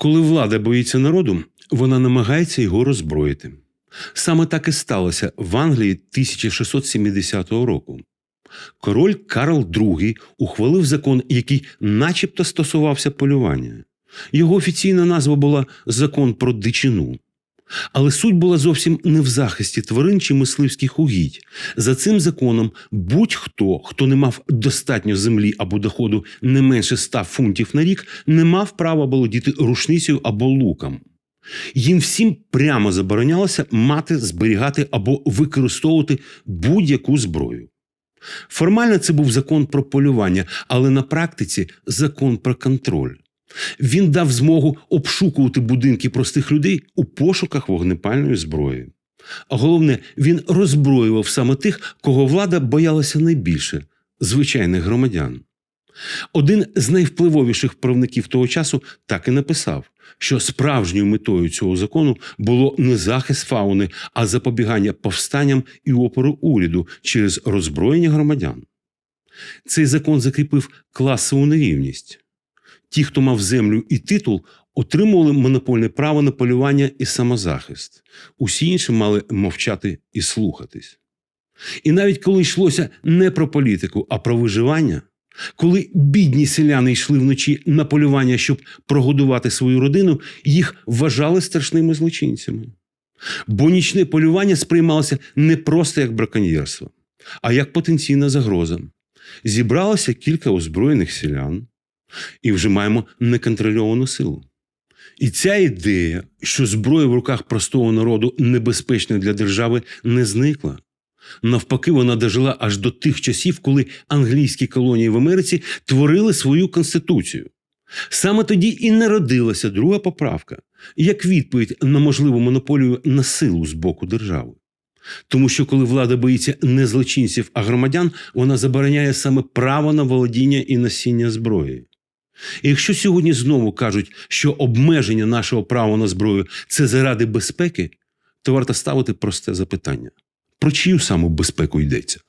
Коли влада боїться народу, вона намагається його роззброїти. Саме так і сталося в Англії 1670 року. Король Карл II ухвалив закон, який начебто стосувався полювання. Його офіційна назва була Закон про дичину. Але суть була зовсім не в захисті тварин чи мисливських угідь. За цим законом будь-хто, хто не мав достатньо землі або доходу не менше 100 фунтів на рік, не мав права володіти рушницею або луком. Їм всім прямо заборонялося мати, зберігати або використовувати будь-яку зброю. Формально це був закон про полювання, але на практиці закон про контроль. Він дав змогу обшукувати будинки простих людей у пошуках вогнепальної зброї. А головне, він роззброював саме тих, кого влада боялася найбільше звичайних громадян. Один з найвпливовіших правників того часу так і написав, що справжньою метою цього закону було не захист фауни, а запобігання повстанням і опору уряду через роззброєння громадян. Цей закон закріпив класову нерівність. Ті, хто мав землю і титул, отримували монопольне право на полювання і самозахист. Усі інші мали мовчати і слухатись. І навіть коли йшлося не про політику, а про виживання, коли бідні селяни йшли вночі на полювання, щоб прогодувати свою родину, їх вважали страшними злочинцями. Бо нічне полювання сприймалося не просто як браконьєрство, а як потенційна загроза. Зібралося кілька озброєних селян, і вже маємо неконтрольовану силу. І ця ідея, що зброя в руках простого народу небезпечна для держави, не зникла. Навпаки, вона дожила аж до тих часів, коли англійські колонії в Америці творили свою конституцію. Саме тоді і народилася друга поправка, як відповідь на можливу монополію на силу з боку держави. Тому що коли влада боїться не злочинців, а громадян, вона забороняє саме право на володіння і носіння зброї. І якщо сьогодні знову кажуть, що обмеження нашого права на зброю це заради безпеки, то варто ставити просте запитання: про чию саму безпеку йдеться?